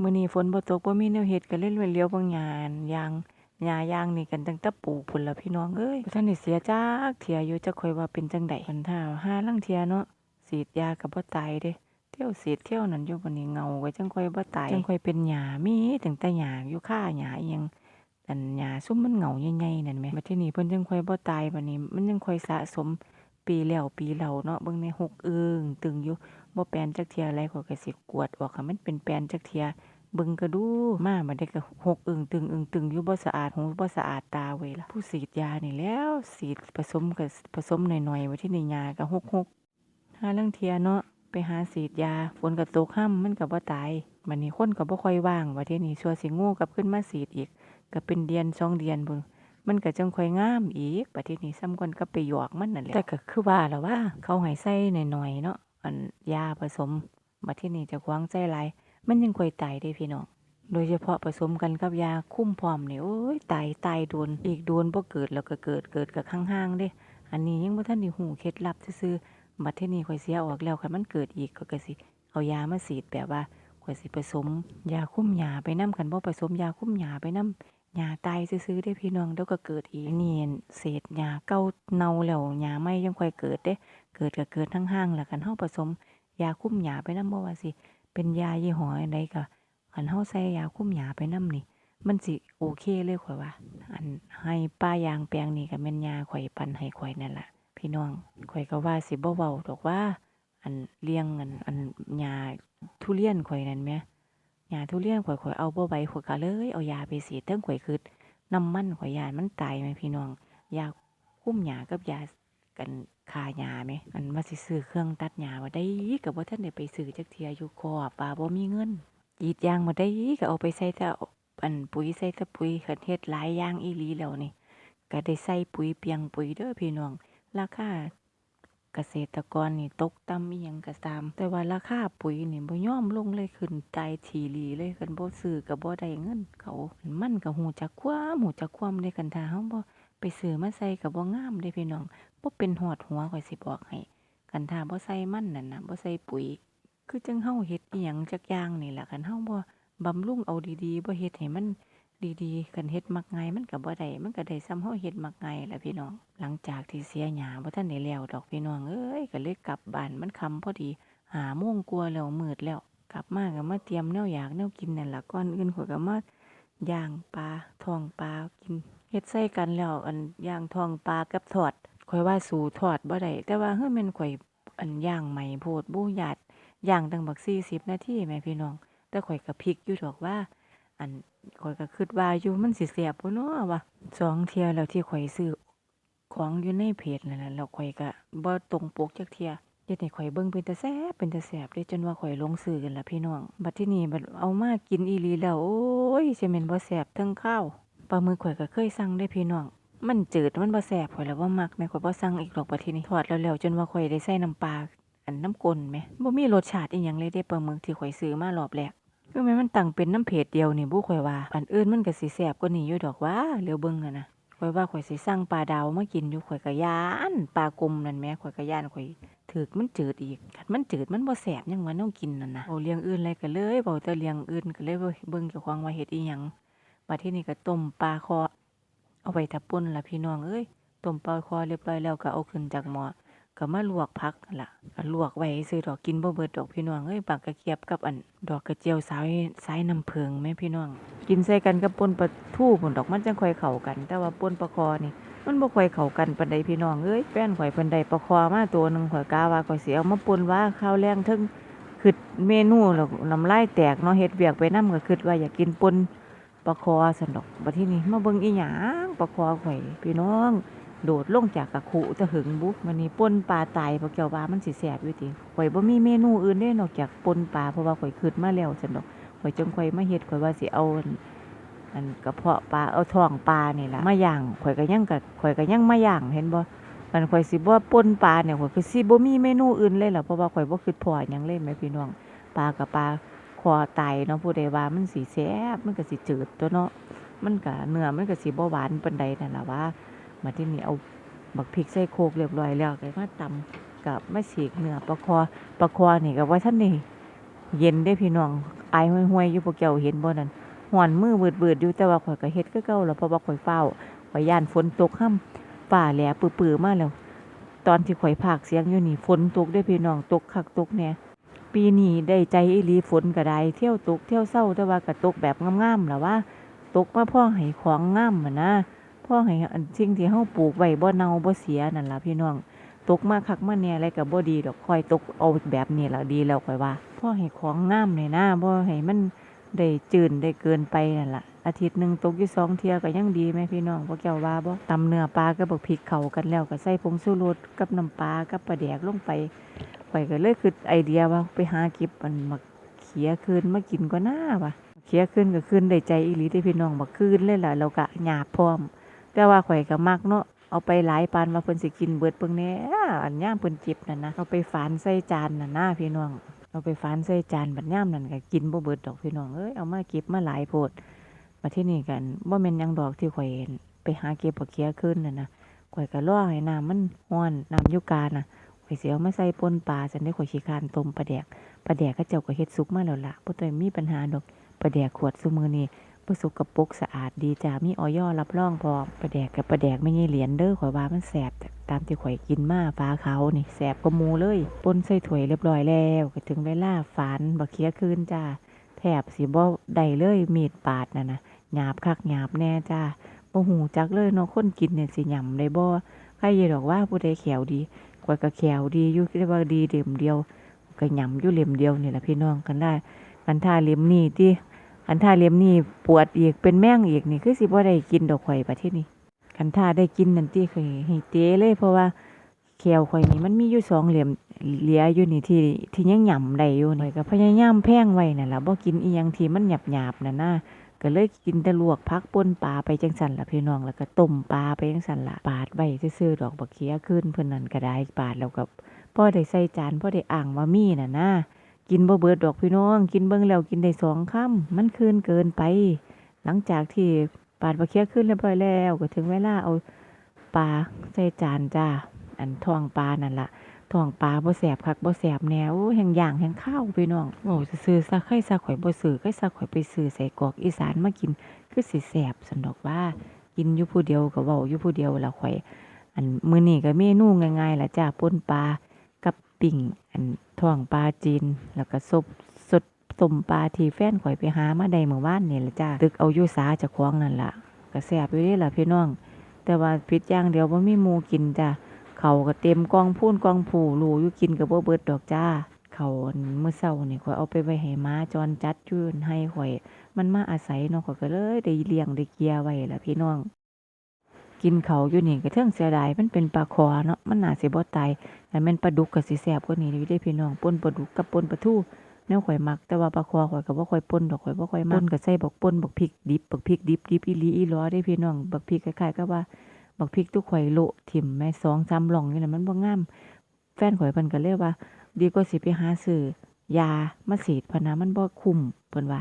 มื้อนี้ฝนบ่ตกบ่มีแนวเฮ็ดก็เลยเลยเลี้ยวเบิ่งหญ้าอั่นยางหญ้ายางนี่กันตั้งแต่ปลูกพุ่นล่ะพี่น้องเอ้ยบ่ทันได้เสียจักเที่ยอยู่จักค่อยว่าเป็นจังได๋คันถ้าหาลางเที่ยเนาะฉีดยาก็บ่ตายเด้เที่ยวฉีดเที่ยวนั่นอยู่บัดนี้เงาก็จังค่อยบ่ตายจังค่อยเป็นหญ้ามีตั้งแต่หญ้าอยู่ค่าหญ้าอิหยังอันหญ้าซุมมันเหงาใหญ่ๆนั่นแหมบัดทีนี้เพิ่นจังค่อยบ่ตายบัดนี้มันยังค่อยสะสมปีแล้วปีเล่าเนาะเบิ่งในหกเอึ้งตึงอยู่ บ่แปลนจักเทียอะไรข้อยก็สิกวดออกให้มันเป็นแปลนจักเทียเบิ่งก็ดูมาบัดนี้ก็หกอึงตึงอึงตึงอยู่บ่สะอาดหูบ่สะอาดตาเว้ยล่ะผู้ฉีดยานี่แล้วฉีดผสมก็ผสมหน่อยๆบัดทีนี้หญ้าก็หกๆหาลางเทียเนาะไปหาฉีดยาฝนก็ตกค่ำมันก็บ่ตายบัดนี้คนก็บ่ค่อยว่างบัดทีนี้ชั่วสิง่กลับขึ้นมาฉีดอีก ก็เป็นเดือนสองเดือนพุ่นมันก็จังค่อยงามอีกบัดทีนี้ซ้ำก่อนก็ไปหยอกมันนั่นแหละแต่ก็คือว่าล่ะว่าเขาให้ใส่หน่อยๆเนาะ อันยาผสมบัดทีนี้เจะควางใจหลมันยังค่อยตายด้พี่น้องโดยเฉพาะผสมกันกับยาคุ้มพร้อมนี่โอ้ยตายตายโดนอีกโดนบ่เกิดแล้วก็เกิดเกิดกับข้างๆเด้ อันนี้ยังบ่ทันได้ฮู้เคล็ดลับซื่อๆบัดที่นี้ข่อยเสียออกแล้วคันมันเกิดอีกก็ก็สิเอายามาฉีดแบบว่าข่อยสิผสมยาคุ้มหญ้าไปนํคันบ่ผสมยาคุ้มหญ้าไปนํ หญ้าตายซื่อๆเด้พี่น้องเดี๋ยวก็เกิดอีกนี่เศษหญ้าเก่าเน่าแล้วหญ้าใหม่ยังค่อยเกิดเด้ เกิดก็เกิดทั้งห่างแล้วคันเฮาผสมยาคุ้มหญ้าไปนํบ่ว่าสิ เป็นยายี่ห้ออันใดก็คันเฮาใส่ยาคุ้มหญ้าไปนํนี่ มันสิโอเคเลยข่อยว่า อันให้ป้ายางแปลงนี่ก็แม่นยาข่อยปันให้ข่อยนั่นล่ะ พี่น้องข่อยก็ว่าสิบ่เว้าดอกว่า อันเลี้ยงอันอันหญ้าทุเรียนข่อยนั่นแหม หญ้าทุเรียนข่อยข่อยเอาบ่ไหวข่อยก็เลย เอายาไปฉีเทิงข่อยคือน้ำมันข่อยยานมันตายแหมพี่น้อง ยาคุ้มหญ้ากับยากันฆ่าหญ้าแหมอันว่าสิซื้อเครื่องตัดหญ้าบ่ได้ก็บ่ทันได้ไปซื้อจักเทียอยู่คอป่าบ่มีเงินกรีดยางบ่ได้ก็เอาไปใส่แต่อันปุ๋ยใส่แต่ปุ๋ยคันเฮ็ดหลายอย่างอีหลีแล้วนี่ก็ได้ใส่ปุ๋ยเปียงปุ๋ยเด้อพี่น้องราคา เกษตรกรนี่ตกต่ำอีหยังก็ตาม แต่ว่าราคาปุ๋ยนี่บ่ยอมลงเลยขึ้นใจทีหลีเลยคันบ่ซื้อก็บ่ได้เงินเขามันก็ฮู้จักความฮู้จักความเด้คันถ้าเฮาบ่ไปซื้อมาใส่ก็บ่งามเด้พี่น้องบ่เป็นฮอดหัวข่อยสิบอกให้คันถ้าบ่ใส่มันนั่นน่ะบ่ใส่ปุ๋ย คือจังเฮาเฮ็ดอีหยังจักอย่างนี่ล่ะคันเฮาบ่บำรุงเอาดีๆบ่เฮ็ดให้มัน ดีๆคันเฮ็ดมักง่ายมันก็บ่ได้มันก็ได้ส่ำเฮาเฮ็ดมักง่ายแหละพี่น้อง หลังจากที่เสียหญ้าบ่ทันได้แล้วดอกพี่น้องเอ้ยก็เลยกลับบ้านมันค่ำพอดีหาโมงกว่าแล้วมืดแล้ว กลับมาก็มาเตรียมแนวอยากแนวกินนั่นล่ะก่อนอื่นข้อยก็มาย่างปลาทองปลากินเฮ็ดใส่กันแล้วอันย่างทองปลากับทอดข้อยว่าสู่ทอดบ่ได้แต่ว่าเฮ้ยแม่นข่อยอันย่างใหม่โพดบ่ญาติย่างตั้งบัก40นาทีแหม่พี่น้อง แต่ข่อยก็พริกอยู่ดอกว่า อัน ข่อยก็คิดว่าอยู่มันสิแซ่บบ่เนาะว่ะสองเที่ยแล้วที่ข่อยซื้อของอยู่ในเพจนั่นแหละแล้วข่อยก็บ่ตรงปกจักเที่ยเฮ็ดให้ข่อยเบิ่งเป็นตาแซ่บเป็นตาแซ่บเด้จนว่าข่อยลงซื้อกันล่ะพี่น้อง บัดที่นี้บัดเอามากินอีหลีแล้ว โอ้ยสิแม่นบ่แซ่บทั้งข้าวปลาหมึกข่อยก็เคยสั่งได้พี่น้อง มันจืดมันบ่แซ่บข่อยแล้วบ่มักแม่ข่อยบ่สั่งอีกดอกบัดที่นี้ทอดแล้วแล้วจนว่าข่อยได้ใส่น้ำปลาอันน้ำกลนแหมบ่มีรสชาติอีหยังเลยเด้ปลาหมึกที่ข่อยซื้อมารอบแรก คือแม่มันตั้งเป็นน้ำเพจเดียวนี่บ่ข่อยว่า อันอื่นมันก็สิแซ่บกว่านี้อยู่ดอกว่าเหลียวเบิ่งอะนะข่อยว่าข่อยสิสั่งปลาดาวมากินอยู่ข่อยก็ย้านปลากลมนั่นแหมข่อยก็ย้านข่อยถึกมันจืดอีกคันมันจืดมันบ่แซ่บยังว่าแนวกินนั่นนะเอาเลี้ยงอื่นอะไรก็เลยเว้าแต่เลี้ยงอื่นก็เลยเบิ่งเจ้าของว่าเฮ็ดอีหยังบัดทีนี้ก็ต้มปลาคอ เอาไว้ถ้าป่นล่ะพี่น้องเอ้ยต้มปลาคอเรียบร้อยแล้วก็เอาขึ้นจากหม้อ ก็มาลวกผักล่ะลวกไว้ซื้อดอกกินบ่เบิดดอกพี่น้องเอ้ยปากกระเกียบกับอัน ดอกกระเจียวสายสายน้ำเพิงแม่พี่น้อง กินใส่กันกับปนปลาทูพุ่นดอกมันจังค่อยเข้ากัน แต่ว่าปนปลาคอนี่มันบ่ค่อยเข้ากันปานใดพี่น้องเอ้ยแฟนข่อยเพิ่นได้ปลาคอมาตัวหนึงข่อยกะว่าข่อยสิเอามาปนว่าข้าวแรงเทึงคิดเมนูแล้วน้ำลายแตกเนาะเฮ็ดเวียกไปน้ำก็คิดว่าอยากกินปนปลาคอซั่นดอกบัดที่นี้มาเบิ่งอีหยังปลาคอข่อยพี่น้อง โดดลงจากกระคุจะหึงบุมันนี่ปนปลาตายเพราะเกี่ยวว่ามันสิแสบอยู่ติข่อยบ่มีเมนูอื่นเด้นอกจากปนปลาเพราะว่าข่อยคิดมาแล้วซั่นดอกข่อยจงข่อยมาเฮ็ดข่อยว่าสิเอาอันกระเพาะปลาเอาท้องปลานี่ล่ะมาย่างข่อยก็ยังก็ข่อยก็ยังมาย่างเห็นบ่มันข่อยสิบ่ปนปลาเนี่ยข่อยคือสิบ่มีเมนูอื่นเลยล่ะเพราะว่าข่อยบ่คิดพอหยังเลยแม่พี่น้องปลากับปลาคอตายเนาะผู้ใดว่ามันสิแซ่บมันก็สิจืดตัวเนาะมันก็เนื้อมันก็สิบ่หวานปานใดนั่นล่ะว่า มาที่นี่เอาบักพริกใส่โคกเรียบร้อยแล้วก็มาตำกับมาฉีกเนื้อปลาคอปลาคอนี่ก็ว่าท่านนี่เย็นเด้พี่น้องอายห้วยๆอยู่พวกเจ้าเห็นบ่นั่นฮ้อนมือวืดๆอยู่แต่ว่าข่อยก็เฮ็ดคือเก่าแล้วเพราะว่าข่อยเฝ้าข่อยย่านฝนตกค่ำฟ้าแหลปื้อๆมาแล้ว ตอนที่ข่อยพากเสียงอยู่นี่ฝนตกเด้พี่น้องตกคักตกแน่ปีนี้ได้ใจอีหลีฝนก็ได้เที่ยวตกเที่ยวเศร้าแต่ว่าก็ตกแบบงามๆล่ะว่า ตกมาพ่อให้ของงามอะนะ พ่อให้สิ่งที่เฮาปลูกไว้บ่เน่าบ่เสียนั่นล่ะพี่น้อง ตกมาคักมาแหน่อะไรก็บ่ดีดอกค่อยตกเอาแบบนี้ล่ะดีแล้วค่อยว่าพ่อให้ของงามเลยนะบ่ให้มันได้จืดได้เกินไปนั่นล่ะอาทิตย์หนึ่งตกอยู่สองเที่ยก็ยังดีแม่พี่น้องพวกเจ้าว่าบ่ตำเนื้อปลากับบักพริกเข้ากันแล้วก็ใส่ผงชูรสกับน้ำปลากับปลาแดกลงไปข่อยก็เลยคิดไอเดียว่าไปหาเก็บมันมาเขียคืนมากินก็น่าว่ะเขียคืนก็คืนได้ใจอีหลีเด้พี่น้องบักคืนเลยล่ะแล้วก็หยาบพร้อม แต่ว่าข่อยก็มักเนาะเอาไปหลายปานว่าเพิ่นสิกินเบิดเบิ่งแหน่อันย่ามเพิ่นเจ็บนั่นนะเอาไปฝานใส่จานน่ะนะพี่น้อง เอาไปฝานใส่จานบัดย่ามนั่นก็กินบ่เบิดดอกพี่น้องเอ้ยเอามาเก็บมาหลายโพดมาที่นี่กันบ่แม่นยังดอกที่ข่อยเห็นไปหาเก็บบักเขียขึ้นน่ะนะข่อยก็รอให้น้ำมันร้อนน้ำอยู่กาน่ะข่อยสิเอามาใส่ปนปลาจังได้ข่อยขี้คร้านต้มปลาแดกปลาแดกเขาเจ้าก็เฮ็ดสุกมาแล้วล่ะบ่ต้องมีปัญหาดอกปลาแดกขวดซุมื้อนี้ บ่สกปรกสะอาดดีจ้ามีออยรับรองพร้อมปลาแดกกับปลาแดกไม่ใช่เหรียญเด้อข่อยว่ามันแสบตามที่ข่อยกินมาฟ้าขานี่แสบกว่าหมูเลยปนใส่ถ้วยเรียบร้อยแล้วก็ถึงเวลาฝานบักเคียคืนจ้าแทบสิบ่ได้เลยมีดปาดน่ะนะหยาบคักหยาบแน่จ้าบ่หูจักเลยเนาะคนกินเนี่ยสิหยำได้บ่ใครย่าดอกว่าผู้ใดแขวดีข่อยก็แขวดีอยู่แต่ว่าดีเล่มเดียวก็หยำอยู่เล่มเดียวนี่แหละพี่น้องกันได้กันท่าเล่มนี้ติ คันท่าเลี้ยมนี่ปวดอีกเป็นแม่งอีกนี่คือสิบ่ได้กินดอกข่อยประเทศนี้คันท่าได้กินนั่นติเคยให้เตเลยเพราะว่าแขวข่อยนี่มันมีอยู่สองเหลี่ยมเหลืออยู่นี่ที่ที่ยังหย่ำได้อยู่นี่ก็พยายามแพงไว้นั่นล่ะบ่กินอีหยังที่มันหยาบๆนั่นนะก็เลยกินแต่ลวกผักป่นปลาไปจังซั่นละพี่น้องแล้วก็ต้มปลาไปจังซั่นละปาดไว้ซื่อๆดอกบักเขียขึ้นเพิ่นนั่นก็ได้ปาดแล้วก็พ่อได้ใส่จานพ่อได้อ่างว่ามีน่ะนะ กินบ่เบิดดอกพี่น้อง กินเบิ่งแล้วกินได้สองคำมันคืนเกินไป หลังจากที่ปาดปลาเคี้ยขึ้นเรียบร้อยแล้วก็ถึงเวลาเอาปลาใส่จานจ้าอันท้องปลานั่นล่ะท้องปลาบ่แสบคักบ่แสบแนวแห่งย่างแห่งข้าวพี่น้องโอ้ซื่อซะใครซะข่อยบ่ซื้อใครซะข่อยไปซื้อใส่กอกอีสานมากินคือสิแสบสันดอกว่า กินอยู่ผู้เดียวก็เว้าอยู่ผู้เดียวละข่อย อันมื้อนี้ก็เมนูง่ายๆล่ะจ้าป่นปลา ปิ่งอันท้องปลาจีน แล้วก็ซุปสดต้มปลาที่แฟนข่อยไปหามาได้เมื่อวานนี่ล่ะจ้าตึกเอาอยู่สาเจ้าของนั่นล่ะก็แซ่บอยู่เด้ล่ะพี่น้อง แต่ว่าผิดอย่างเดียวบ่ามีหมูกินจ้าเขาก็เต็มกองพูนกองผูรูอยู่กินก็บ่เบิดดอกจ้าเขาวอันมื้อเช้านี่ข่อยเอาไปไว้ให้มาจรจัดยู่ให้ข่อย มันมาอาศัยเนาะข่อยก็เลยได้เลี้ยงได้เกียไว้ล่ะพี่น้อง กินเขาอยู่นี่ก็เทิงเสียดายมันเป็นปลาคอเนาะมันน่าสิบ่ตายแต่แม่นปลาดุกก็สิแซ่บกว่านี้อยู่เด้พี่น้องป่นปลาดุกกับป่นปลาทูแนวข่อยมักแต่ว่าปลาคอข่อยก็บ่ค่อยป่นดอกข่อยบ่ค่อยมักป่นก็ใส่บักป่นบักพริกดิบบักพริกดิบดิบอีหลีอีหลอเด้พี่น้องบักพริกคล้ายๆกับว่าบักพริกทุกข่อยโละถิ่มแม่2 3หล่องนี่น่ะมันบ่งาม แฟนข่อยเพิ่นก็เลยว่า ดีกว่าสิไปหาซื้อยามาฉีดพนะมันบ่คุ้มเพิ่นว่า